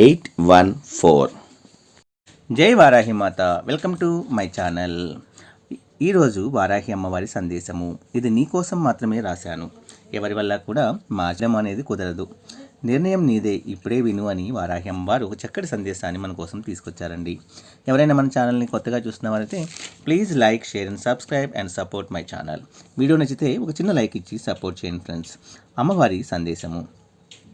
eight one four. జై వారాహి మాత. Welcome to my channel. ఈరోజు వారాహి అమ్మవారి సందేశము. ఇది నీకోసం మాత్రమే రాశాను. ఎవరి వల్ల కూడా మార్చడం అనేది కుదరదు. నిర్ణయం నీదే. ఇప్పుడే విను అని వారాహి అమ్మవారు ఒక చక్కటి సందేశాన్ని మన కోసం తీసుకొచ్చారండి. ఎవరైనా మన ఛానల్ని కొత్తగా చూస్తున్నవారైతే please like share and subscribe and support my channel. Video నచ్చితే ఒక చిన్న లైక్ ఇచ్చి సపోర్ట్ చేయండి ఫ్రెండ్స్. అమ్మవారి సందేశము.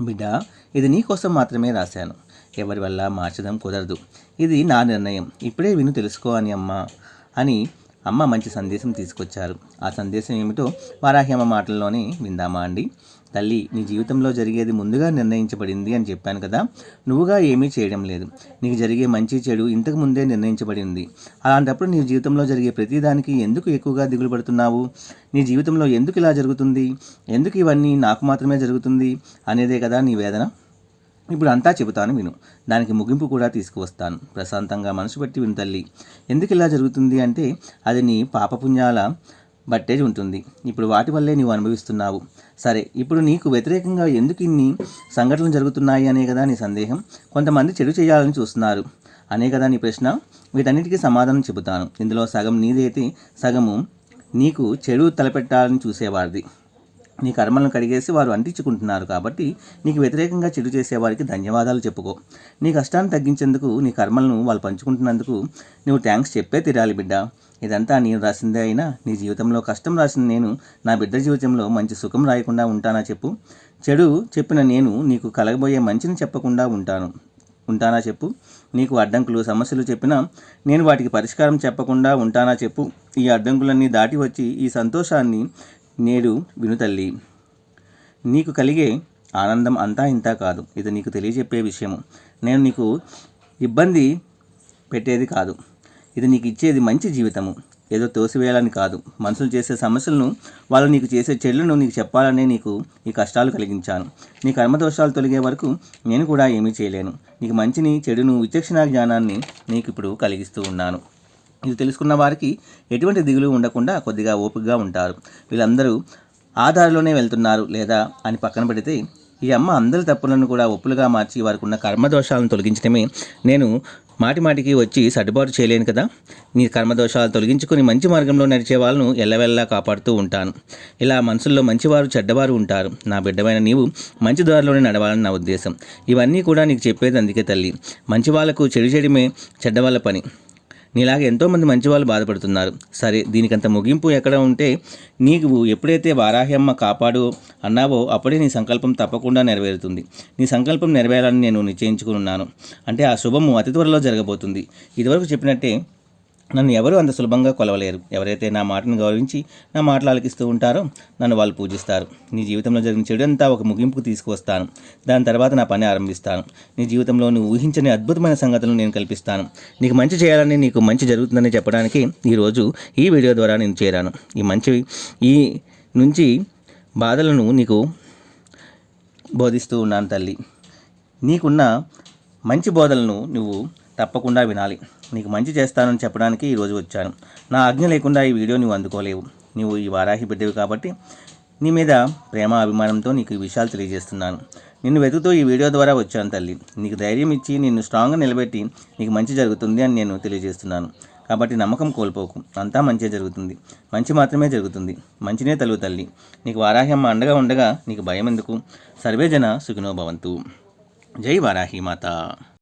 బిడ్డ ఇది నీ కోసం మాత్రమే రాశాను. ఎవరి వల్ల మార్చడం కుదరదు. ఇది నా నిర్ణయం. ఇప్పుడే విను తెలుసుకో అని అమ్మ అని అమ్మ మంచి సందేశం తీసుకొచ్చారు. ఆ సందేశం ఏమిటో వారాహ్యమ్మ మాటల్లోనే విందామా అండి? తల్లి నీ జీవితంలో జరిగేది ముందుగా నిర్ణయించబడింది అని చెప్పాను కదా. నువ్వుగా ఏమీ చేయడం లేదు. నీకు జరిగే మంచి చెడు ఇంతకు ముందే నిర్ణయించబడింది అలాంటప్పుడు నీ జీవితంలో జరిగే ప్రతిదానికి ఎందుకు ఎక్కువగా దిగులు పడుతున్నావు? నీ జీవితంలో ఎందుకు ఇలా జరుగుతుంది? ఎందుకు ఇవన్నీ నాకు మాత్రమే జరుగుతుంది? అనేదే కదా నీ వేదన? ఇప్పుడు అంతా చెబుతాను విను. దానికి ముగింపు కూడా తీసుకువస్తాను. ప్రశాంతంగా మనసు పెట్టి విను తల్లి. ఎందుకు ఇలా జరుగుతుంది అంటే అది నీ పాపపుణ్యాల బట్టే ఉంటుంది. ఇప్పుడు వాటి వల్లే నీవు అనుభవిస్తున్నావు. సరే ఇప్పుడు నీకు వ్యతిరేకంగా ఎందుకు ఇన్ని సంఘటనలు జరుగుతున్నాయి అనే కదా నీ సందేహం. కొంతమంది చెడు చేయాలని చూస్తున్నారు. అనే కదా నీ ప్రశ్న. వీటన్నిటికీ సమాధానం చెబుతాను. ఇందులో సగం నీదైతే సగము నీకు చెడు తలపెట్టాలని చూసేవాడిది. నీ కర్మలను కడిగేసి వారు అంటించుకుంటున్నారు కాబట్టి నీకు వ్యతిరేకంగా చెడు చేసేవారికి ధన్యవాదాలు చెప్పుకో. నీ కష్టాన్ని తగ్గించేందుకు నీ కర్మలను వాళ్ళు పంచుకుంటున్నందుకు నువ్వు థ్యాంక్స్ చెప్పే తీరాలి బిడ్డ. ఇదంతా నేను రాసిందే అయినా నీ జీవితంలో కష్టం రాసిన నేను నా బిడ్డ జీవితంలో మంచి సుఖం రాయకుండా ఉంటానా చెప్పు. చెడు చెప్పిన నేను నీకు కలగబోయే మంచిని చెప్పకుండా ఉంటాను. ఉంటానా చెప్పు. నీకు అడ్డంకులు సమస్యలు చెప్పినా నేను వాటికి పరిష్కారం చెప్పకుండా ఉంటానా చెప్పు. ఈ అడ్డంకులన్నీ దాటి వచ్చి ఈ సంతోషాన్ని నేడు వినుతల్లి నీకు కలిగే ఆనందం అంతా ఇంత కాదు. ఇది నీకు తెలియజెప్పే విషయము. నేను నీకు ఇబ్బంది పెట్టేది కాదు. ఇది నీకు ఇచ్చేది మంచి జీవితము. ఏదో తోసివేయాలని కాదు. మనుషులు చేసే సమస్యలను వాళ్ళు నీకు చేసే చెడులను నీకు చెప్పాలనే నీకు ఈ కష్టాలు కలిగించాను. నీ కర్మదోషాలు తొలగే వరకు నేను కూడా ఏమీ చేయలేను. నీకు మంచిని చెడును విచక్షణ జ్ఞానాన్ని నీకు ఇప్పుడు కలిగిస్తూ ఉన్నాను. ఇది తెలుసుకున్న వారికి ఎటువంటి దిగులు ఉండకుండా కొద్దిగా ఓపికగా ఉంటారు. వీళ్ళందరూ ఆ దారిలోనే వెళ్తున్నారు లేదా అని పక్కన పెడితే ఈ అమ్మ అందరి తప్పులను కూడా ఒప్పులుగా మార్చి వారికి ఉన్న కర్మదోషాలను తొలగించడమే. నేను మాటి మాటికి వచ్చి సర్దుబాటు చేయలేను కదా? నీ కర్మదోషాలు తొలగించుకుని మంచి మార్గంలో నడిచే వాళ్ళను ఎల్లవెల్లా కాపాడుతూ ఉంటాను. ఇలా మనసుల్లో మంచివారు చెడ్డవారు ఉంటారు. నా బిడ్డమైన నీవు మంచి దారిలోనే నడవాలని నా ఉద్దేశం. ఇవన్నీ కూడా నీకు చెప్పేది అందుకే తల్లి. మంచి వాళ్ళకు చెడు చెడిమే చెడ్డవాళ్ళ పని. నీలాగా ఎంతోమంది మంచి వాళ్ళు బాధపడుతున్నారు. సరే దీనికంత ముగింపు ఎక్కడ ఉంటే నీకు ఎప్పుడైతే వారాహ్యమ్మ కాపాడు అన్నావో అప్పుడే నీ సంకల్పం తప్పకుండా నెరవేరుతుంది. నీ సంకల్పం నెరవేరాలని నేను నిశ్చయించుకున్నాను అంటే ఆ శుభము అతి త్వరలో జరగబోతుంది. ఇదివరకు చెప్పినట్టే నన్ను ఎవరు అంత సులభంగా కొలవలేరు. ఎవరైతే నా మాటను గౌరవించి నా మాటలు ఆలకిస్తూ ఉంటారో నన్ను వాళ్ళు పూజిస్తారు. నీ జీవితంలో జరిగిన చెడు అంతా ఒక ముగింపుకు తీసుకువస్తాను. దాని తర్వాత నా పని ఆరంభిస్తాను. నీ జీవితంలో నువ్వు ఊహించని అద్భుతమైన సంగతులను నేను కల్పిస్తాను. నీకు మంచి చేయాలని నీకు మంచి జరుగుతుందని చెప్పడానికి ఈరోజు ఈ వీడియో ద్వారా నేను చేరాను. ఈ మంచి ఈ నుంచి బాధలను నీకు బోధిస్తూ ఉన్నాను తల్లి. నీకున్న మంచి బోధలను నువ్వు తప్పకుండా వినాలి. నీకు మంచి చేస్తానని చెప్పడానికి ఈరోజు వచ్చాను. నా ఆజ్ఞ లేకుండా ఈ వీడియో నువ్వు అందుకోలేవు. నువ్వు ఈ వారాహి బిడ్డవి కాబట్టి నీ మీద ప్రేమ అభిమానంతో నీకు ఈ విషయాలు తెలియజేస్తున్నాను. నిన్ను వెతుకుతూ ఈ వీడియో ద్వారా వచ్చాను తల్లి. నీకు ధైర్యం ఇచ్చి నిన్ను స్ట్రాంగ్గా నిలబెట్టి నీకు మంచి జరుగుతుంది అని నేను తెలియజేస్తున్నాను. కాబట్టి నమ్మకం కోల్పోకు. అంతా మంచే జరుగుతుంది. మంచి మాత్రమే జరుగుతుంది. మంచినే తలువు తల్లి. నీకు వారాహ్యమ్మ అండగా ఉండగా నీకు భయం ఎందుకు సర్వేజన సుఖినో భవంతు. జై వారాహి మాత.